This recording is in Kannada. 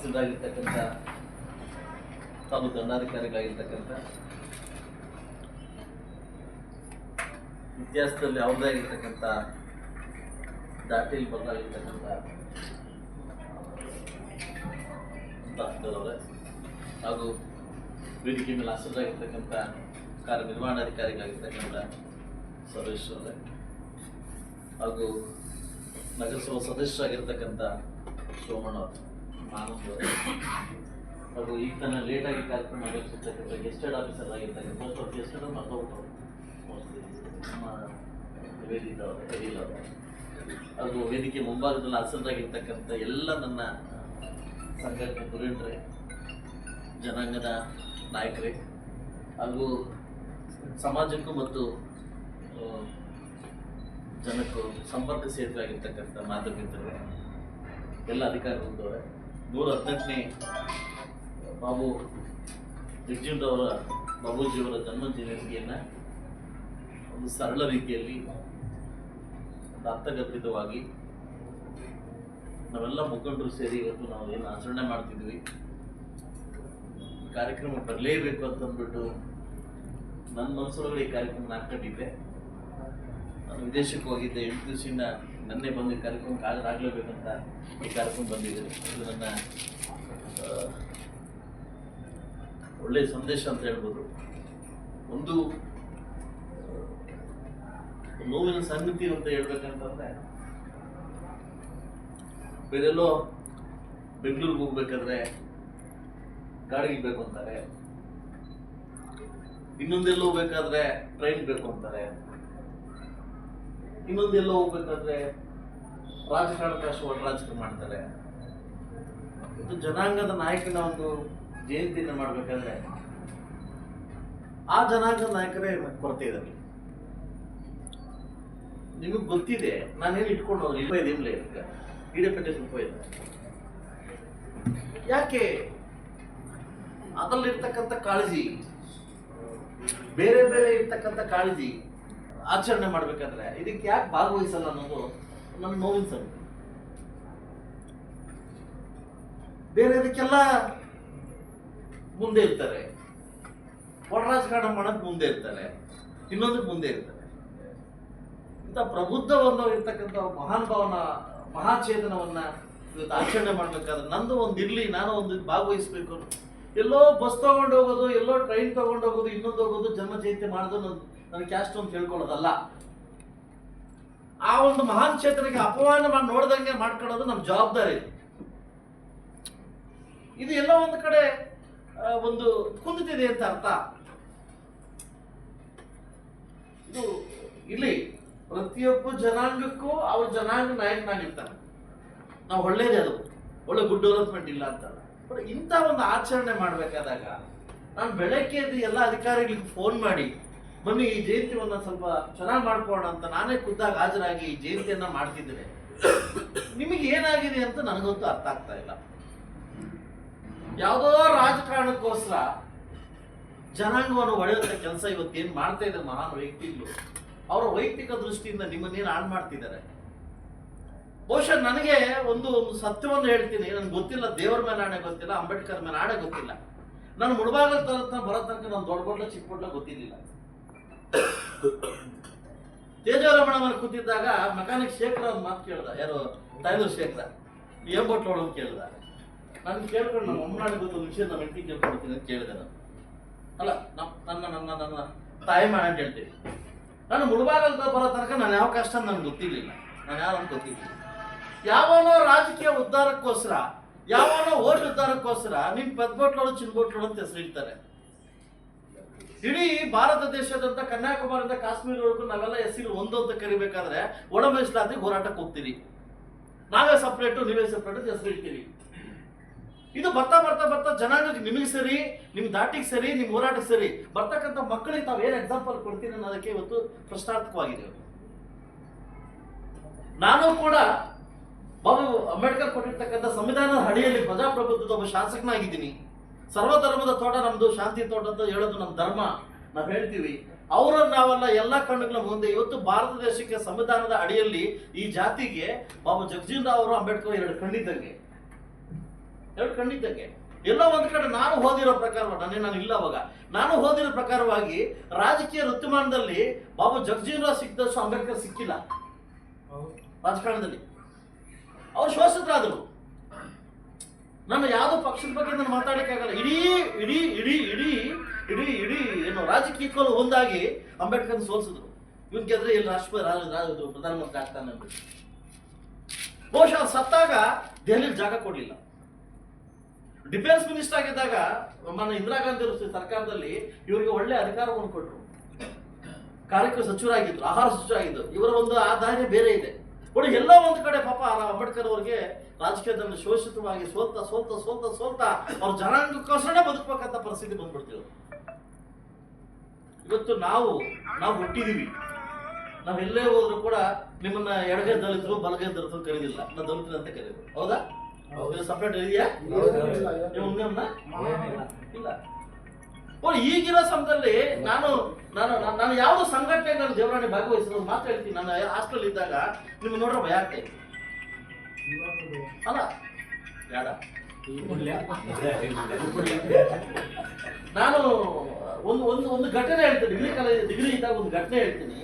ತಹಸೀಲ್ದಾಗಿರ್ತಕ್ಕಂಥ ತಾಲೂಕು ದಂಡಾಧಿಕಾರಿಗಳಾಗಿರ್ತಕ್ಕಂಥ ಇತಿಹಾಸದಲ್ಲಿ ಅವ್ರದೇ ಆಗಿರ್ತಕ್ಕಂಥ ದಾಟಿಲ್ ಬದಲಾಗಿರ್ತಕ್ಕಂಥ ತಹಸೀಲ್ದಾರವರೇ ಹಾಗೂ ವೇದಿಕೆ ಮೇಲೆ ಆಸರಾಗಿರ್ತಕ್ಕಂಥ ಕಾರ್ಯನಿರ್ವಹಣಾಧಿಕಾರಿಗಳಾಗಿರ್ತಕ್ಕಂಥ ಸರ್ವೇಶ್ ಅವರೇ. ಹಾಗೂ ನಗರಸಭಾ ಸದಸ್ಯರಾಗಿರ್ತಕ್ಕಂಥ ಸೋಮಣ್ಣ ಅವರು. ಹಾಗೂ ಈಗ ತನ್ನ ಲೇಟಾಗಿ ಕಾರ್ಯಕ್ರಮ ನಡೆಸಿರ್ತಕ್ಕಂಥ ಗೆಸ್ಟೆಡ್ ಆಫೀಸರ್ ಆಗಿರ್ತಕ್ಕಂಥ ಆಫ್ ಗೆಸ್ಟೆಡ್ ಮರ್ತೋಗ್ಬಿಟ್ಟು ನಮ್ಮ ನಿವೇದಿತ ಅವರು ಅದು ವೇದಿಕೆ ಮುಂಭಾಗದಲ್ಲಿ ಹಾಸನರಾಗಿರ್ತಕ್ಕಂಥ ಎಲ್ಲ ನನ್ನ ಸಂಘಟನೆ ಧುರೀಣರೇ ಜನಾಂಗದ ನಾಯಕರೇ, ಹಾಗೂ ಸಮಾಜಕ್ಕೂ ಮತ್ತು ಜನಕ್ಕೂ ಸಂಪರ್ಕ ಸೇತುವೆ ಆಗಿರ್ತಕ್ಕಂಥ ಮಾಧ್ಯಮಿತರು ಎಲ್ಲ ಅಧಿಕಾರಿಗಳಿದ್ದವ್ರೆ ನೂರ ಹದಿನೆಂಟನೇ ಬಾಬು ಜಗಜೀವನವರ ಬಾಬೂಜಿಯವರ ಜನ್ಮ ಜಯಂತಿಯನ್ನು ಒಂದು ಸರಳ ರೀತಿಯಲ್ಲಿ ಅರ್ಥಗರ್ಭಿತವಾಗಿ ನಾವೆಲ್ಲ ಮುಖಂಡರು ಸೇರಿ ಇವತ್ತು ನಾವು ಏನು ಆಚರಣೆ ಮಾಡ್ತಿದ್ವಿ. ಕಾರ್ಯಕ್ರಮ ಬರಲೇಬೇಕು ಅಂತಂದ್ಬಿಟ್ಟು ನನ್ನ ಮನಸ್ಸೊಳಗಡೆ ಈ ಕಾರ್ಯಕ್ರಮ ಹಾಕೊಂಡಿದ್ದೆ ನಾನು ವಿದೇಶಕ್ಕೆ ಹೋಗಿದ್ದೆ. ಎಂಟು ದಿವಸದಿಂದ ನನ್ನೇ ಬಂದು ಈ ಕಾರ್ಯಕ್ರಮಕ್ಕೆ ಹಾಜರಾಗಲೇಬೇಕಂತ ಈ ಕಾರ್ಯಕ್ರಮ ಬಂದಿದೆ ಇದು ನನ್ನ ಒಳ್ಳೆಯ ಸಂದೇಶ ಅಂತ ಹೇಳ್ಬೋದು. ಒಂದು ನೋವಿನ ಸಂಗತಿ ಅಂತ ಹೇಳ್ಬೇಕಂತಂದ್ರೆ, ಬೇರೆಲ್ಲೋ ಬೆಂಗಳೂರಿಗೆ ಹೋಗ್ಬೇಕಾದ್ರೆ ಗಾಡಿಗೆ ಬೇಕು ಅಂತಾರೆ. ಇನ್ನೊಂದೆಲ್ಲೋ ಹೋಗ್ಬೇಕಾದ್ರೆ ಟ್ರೈನ್ ಬೇಕು ಅಂತಾರೆ. ಇನ್ನೊಂದೆಲ್ಲೋ ಹೋಗ್ಬೇಕಾದ್ರೆ ರಾಜಕಾರಣಕ್ಕೆ ಅಷ್ಟು ರಾಜಕಾರಣ ಮಾಡ್ತಾರೆ. ಇದು ಜನಾಂಗದ ನಾಯಕನ ಒಂದು ಜಯಂತಿಯನ್ನು ಮಾಡ್ಬೇಕಾದ್ರೆ ಆ ಜನಾಂಗದ ನಾಯಕರೇ ಕೊರತೆ ಇದ್ದಾರೆ ನಿಮಗೆ ಗೊತ್ತಿದೆ ನಾನೇನು ಇಟ್ಕೊಂಡು ಹೋಗಿ ಇಲ್ಲ ಇದೆ ಇಲ್ಲ ಈಗ. ಇಡಪೇಟೆ ಸ್ವಲ್ಪ ಇದೆ ಯಾಕೆ? ಅದರಲ್ಲಿರ್ತಕ್ಕಂಥ ಕಾಳಜಿ, ಬೇರೆ ಬೇರೆ ಇರ್ತಕ್ಕಂಥ ಕಾಳಜಿ ಆಚರಣೆ ಮಾಡ್ಬೇಕಾದ್ರೆ ಇದಕ್ಕೆ ಯಾಕೆ ಭಾಗವಹಿಸಲ್ಲ ಅನ್ನೋದು ನನ್ನ ನೋವಿನ ಸಂಗತಿ ಬೇರೆ ಇದಕ್ಕೆಲ್ಲ ಮುಂದೆ ಇರ್ತಾರೆ. ಒಳ ರಾಜಕಾರಣ ಮುಂದೆ ಇರ್ತಾರೆ. ಇನ್ನೊಂದಕ್ಕೆ ಮುಂದೆ ಇರ್ತಾರೆ. ಇಂಥ ಪ್ರಬುದ್ಧವನ್ನು ಇರ್ತಕ್ಕಂಥ ಮಹಾನ್ ಭಾವನ ಮಹಾಚೇತನವನ್ನ ಇವತ್ತು ಆಚರಣೆ ಮಾಡ್ಬೇಕಾದ್ರೆ ನಂದು ಒಂದು ಇರ್ಲಿ, ನಾನು ಒಂದು ಭಾಗವಹಿಸ್ಬೇಕು ಎಲ್ಲೋ ಬಸ್ ತಗೊಂಡು ಹೋಗೋದು, ಎಲ್ಲೋ ಟ್ರೈನ್ ತಗೊಂಡು ಹೋಗೋದು, ಇನ್ನೊಂದು ಹೋಗೋದು, ಜನ್ಮ ಜಯಂತಿ ಮಾಡೋದು ನನ್- ನನ್ನ ಕ್ಯಾಸ್ಟ್ ಅಂತ ಹೇಳ್ಕೊಳ್ಳೋದಲ್ಲ ಆ ಒಂದು ಮಹಾನ್ ಕ್ಷೇತ್ರಕ್ಕೆ ಅಪಮಾನ ಮಾಡಿ ನೋಡ್ದಂಗೆ ಮಾಡ್ಕೊಳ್ಳೋದು ನಮ್ಮ ಜವಾಬ್ದಾರಿ ಇದು. ಎಲ್ಲ ಒಂದು ಕಡೆ ಒಂದು ಕುಂದಿದೆ ಅಂತ ಅರ್ಥ. ಇದು ಇಲ್ಲಿ ಪ್ರತಿಯೊಬ್ಬ ಜನಾಂಗಕ್ಕೂ ಅವ್ರ ಜನಾಂಗ ನಾಯಕನಾಗಿರ್ತಾನೆ ನಾವು ಒಳ್ಳೇದೇ ಅದು. ಒಳ್ಳೆ ಗುಡ್ ಡೆವಲಪ್ಮೆಂಟ್ ಇಲ್ಲ ಅಂತ. ಬಟ್ ಇಂಥ ಒಂದು ಆಚರಣೆ ಮಾಡಬೇಕಾದಾಗ, ನಾನು ಬೆಳಗ್ಗೆ ಎಲ್ಲ ಅಧಿಕಾರಿಗಳಿಗೆ ಫೋನ್ ಮಾಡಿ ಬನ್ನಿ ಈ ಜಯಂತಿವನ್ನ ಸ್ವಲ್ಪ ಚೆನ್ನಾಗಿ ಮಾಡ್ಕೋಣ ಅಂತ ನಾನೇ ಖುದ್ದಾಗಿ ಹಾಜರಾಗಿ ಈ ಜಯಂತಿಯನ್ನ ಮಾಡ್ತಿದ್ರೆ ನಿಮಗೆ ಏನಾಗಿದೆ ಅಂತ ನನಗಂತೂ ಅರ್ಥ ಆಗ್ತಾ ಇಲ್ಲ. ಯಾವುದೋ ರಾಜಕಾರಣಕ್ಕೋಸ್ಕರ ಜನಾಂಗವನ್ನು ಒಡೆಯುವಂತ ಕೆಲಸ ಇವತ್ತೇನು ಮಾಡ್ತಾ ಇದ್ದಾರೆ ಮಹಾನ್ ವ್ಯಕ್ತಿಗಳು. ಅವರ ವೈಯಕ್ತಿಕ ದೃಷ್ಟಿಯಿಂದ ನಿಮ್ಮನ್ನೇನು ಹಾಳು ಮಾಡ್ತಿದ್ದಾರೆ? ಬಹುಶಃ ನನಗೆ ಒಂದು ಒಂದು ಸತ್ಯವನ್ನು ಹೇಳ್ತೀನಿ. ನನಗೆ ಗೊತ್ತಿಲ್ಲ, ದೇವರ ಮೇಲೆ ಆಣೆ ಗೊತ್ತಿಲ್ಲ, ಅಂಬೇಡ್ಕರ್ ಮೇಲೆ ಆಣೆ ಗೊತ್ತಿಲ್ಲ. ನಾನು ಮುಳಬಾಗಲ್ ಬರೋ ತನಕ ನಾನು ದೊಡ್ಡ ಬಡ್ಡ ಚಿಕ್ಕ ಬಡ್ಡ ಗೊತ್ತಿರಲಿಲ್ಲ. ತೇಜವರಮಣ ಮನೆ ಕೂತಿದ್ದಾಗ ಮೆಕ್ಯಾನಿಕ್ ಶೇಖರ ಒಂದು ಮಾತು ಕೇಳ್ದ. ಯಾರು? ಟೈಲರ್ ಶೇಖರ. ಏನ್ ಬಟ್ಲು ಅಂತ ಕೇಳ್ದ. ನಾನು ಕೇಳ್ಕೊಂಡು ನಮ್ಮ ಅಮ್ಮನಾಡಿ ಗೊತ್ತೊಂದು ವಿಷಯ ನಮ್ಮ ಹೆಂಡತಿ ಕೇಳ್ಕೊಡ್ತೀನಿ ಅಂತ ಕೇಳಿದೆ ನಾನು. ಅಲ್ಲ ನನ್ನ ನನ್ನ ನನ್ನ ತಾಯಿ ಮಾಡ ಅಂತ ಹೇಳ್ತೀನಿ ನಾನು ಮುಳಬಾಗಲ್ ಬರೋ ತನಕ ನಾನು ಯಾವ ಕಷ್ಟ ನನಗೆ ಗೊತ್ತಿರಲಿಲ್ಲ. ನಾನು ಯಾರು ಅಂತ ಗೊತ್ತಿರಲಿಲ್ಲ. ಯಾವನೋ ರಾಜಕೀಯ ಉದ್ಧಾರಕ್ಕೋಸ್ಕರ, ಯಾವನೋ ಓಟ್ ಉದ್ಧಾರಕ್ಕೋಸ್ಕರ ನಿಮ್ ಚಿನ್ ಚಿನ್ಬೋಟ್ಲೋಳು ಅಂತ ಹೆಸರಿಡ್ತಾರೆ ಇಡೀ ಭಾರತ ದೇಶದಂತ ಕನ್ಯಾಕುಮಾರಿಯಿಂದ ಕಾಶ್ಮೀರವರೆಗೂ ನಾವೆಲ್ಲ ಹೆಸರು ಅಂತ ಕರಿಬೇಕಾದ್ರೆ ಒಣ ಹೋರಾಟಕ್ಕೆ ಹೋಗ್ತೀರಿ ನಾವೇ ಸಪ್ರೇಟು ನೀವೇ ಸಪ್ರೇಟ್ ಹೆಸರು ಇಡ್ತೀರಿ ಇದು ಬರ್ತಾ ಬರ್ತಾ ಬರ್ತಾ ಜನಾಂಗಕ್ಕೆ ನಿಮಗೆ ಸರಿ, ನಿಮ್ ದಾಟಿಗೆ ಸರಿ, ನಿಮ್ ಹೋರಾಟಕ್ಕೆ ಸರಿ, ಬರ್ತಕ್ಕಂಥ ಮಕ್ಕಳಿಗೆ ತಾವು ಏನು ಎಕ್ಸಾಂಪಲ್ ಕೊಡ್ತೀನಿ ಅನ್ನೋದಕ್ಕೆ ಇವತ್ತು ಪ್ರಶ್ನಾರ್ಥಕವಾಗಿದೆ. ನಾನು ಕೂಡ ಬಾಬು ಅಂಬೇಡ್ಕರ್ ಕೊಟ್ಟಿರ್ತಕ್ಕಂಥ ಸಂವಿಧಾನದ ಅಡಿಯಲ್ಲಿ ಪ್ರಜಾಪ್ರಭುತ್ವದ ಒಬ್ಬ ಶಾಸಕನಾಗಿದ್ದೀನಿ. ಸರ್ವಧರ್ಮದ ತೋಟ ನಮ್ಮದು ಶಾಂತಿ ತೋಟ ಅಂತ ಹೇಳೋದು ನಮ್ಮ ಧರ್ಮ. ನಾವು ಹೇಳ್ತೀವಿ ಅವರನ್ನು ನಾವೆಲ್ಲ ಎಲ್ಲ ಕಣ್ಣುಗಳ ಮುಂದೆ ಇವತ್ತು ಭಾರತ ದೇಶಕ್ಕೆ ಸಂವಿಧಾನದ ಅಡಿಯಲ್ಲಿ ಈ ಜಾತಿಗೆ ಬಾಬು ಜಗಜೀನ್ ರಾವ್ ಅವರು ಅಂಬೇಡ್ಕರ್ ಎರಡು ಕಣ್ಣಿದ್ದಂಗೆ. ಎರಡು ಖಂಡಿತಂಗೆ ಎಲ್ಲ ಒಂದು ಕಡೆ ನಾನು ಹೋದಿರೋ ಪ್ರಕಾರ ನಾನೇ ನಾನು ಇಲ್ಲ ಅವಾಗ. ನಾನು ಓದಿರೋ ಪ್ರಕಾರವಾಗಿ ರಾಜಕೀಯ ಋತುಮಾನದಲ್ಲಿ ಬಾಬು ಜಗಜೀವನರಾವ್ ಸಿಕ್ಕಿದಷ್ಟು ಅಂಬೇಡ್ಕರ್ ಸಿಕ್ಕಿಲ್ಲ. ರಾಜಕಾರಣದಲ್ಲಿ. ಅವ್ರು ಶೋಷಿತರಾದರು ನಾನು ಯಾವ ಪಕ್ಷದ ಬಗ್ಗೆ ನಾನು ಮಾತಾಡಕ್ಕಾಗಲ್ಲ. ಇಡೀ ಇಡೀ ಇಡೀ ಇಡೀ ಇಡೀ ಇಡೀ ಏನು ರಾಜಕೀಯಕ್ಕೂ ಒಂದಾಗಿ ಅಂಬೇಡ್ಕರ್ ಸೋಲ್ಸಿದ್ರು. ಇವ್ರು ಗೆದ್ರೆ ಇಲ್ಲಿ ರಾಷ್ಟ್ರಪತಿ ರಾಜ ಪ್ರಧಾನಮಂತ್ರಿ ಆಗ್ತಾನೆ ಬಹುಶಃ ಅವ್ರು ಸತ್ತಾಗ ದೆಹಲಿಗೆ ಜಾಗ ಕೊಡಲಿಲ್ಲ. ಡಿಫೆನ್ಸ್ ಮಿನಿಸ್ಟರ್ ಆಗಿದ್ದಾಗ ಮನ ಇಂದಿರಾ ಗಾಂಧಿ ಅವರು ಸರ್ಕಾರದಲ್ಲಿ ಇವರಿಗೆ ಒಳ್ಳೆ ಅಧಿಕಾರವನ್ನು ಕೊಟ್ಟರು ಕಾರ್ಯಕ್ರಮ ಸಚಿವರಾಗಿದ್ರು, ಆಹಾರ ಸಚಿವರಾಗಿದ್ದರು ಇವರ ಒಂದು ಆದಾಯ ಬೇರೆ ಇದೆ. ಒಳ್ಳೆ ಎಲ್ಲ ಒಂದು ಕಡೆ ಪಾಪ ಅಂಬೇಡ್ಕರ್ ಅವರಿಗೆ ರಾಜಕೀಯದಲ್ಲಿ ಶೋಷಿತವಾಗಿ ಸೋತ ಸೋತ ಸೋತ ಸೋಲ್ತಾ ಅವ್ರ ಜನಾಂಗಕ್ಕೋಸ್ಕರನೇ ಬದುಕಬೇಕಂತ ಪರಿಸ್ಥಿತಿ ಬಂದ್ಬಿಡ್ತೀವಿ ಇವತ್ತು ನಾವು ನಾವು ಹುಟ್ಟಿದೀವಿ. ನಾವು ಎಲ್ಲೇ ಹೋದ್ರು ಕೂಡ ನಿಮ್ಮನ್ನ ಎಡಗೈ ದಲಿತರು ಬಲಗೈ ದಲಿತರು ಕರೀದಿಲ್ಲ ನಾ ದಲಿತರು ಅಂತ ಕರೀದು ಹೌದಾ? ಸಪ್ರೇಟ್ ಇದೆಯಾ? ಇಲ್ಲ. ಓ ಈಗಿರೋ ಸಮಯದಲ್ಲಿ ನಾನು ನಾನು ನಾನು- ಯಾವ್ದು ಸಂಘಟನೆ ನಾನು ದೇವರಾಣಿ ಭಾಗವಹಿಸಿರೋ ಮಾತು ಹೇಳ್ತೀನಿ. ನಾನು ಹಾಸ್ಟೆಲ್ ಇದ್ದಾಗ ನಿಮ್ಗೆ ನೋಡ್ರೆ ಭಯ ಆಗ್ತಾ ಇತ್ತು ಅಲ್ಲ ನಾನು ಒಂದು ಒಂದು ಒಂದು ಘಟನೆ ಹೇಳ್ತೀನಿ ಡಿಗ್ರಿ ಕಾಲೇಜ್ ಡಿಗ್ರಿ ಇದ್ದಾಗ ಒಂದು ಘಟನೆ ಹೇಳ್ತೀನಿ.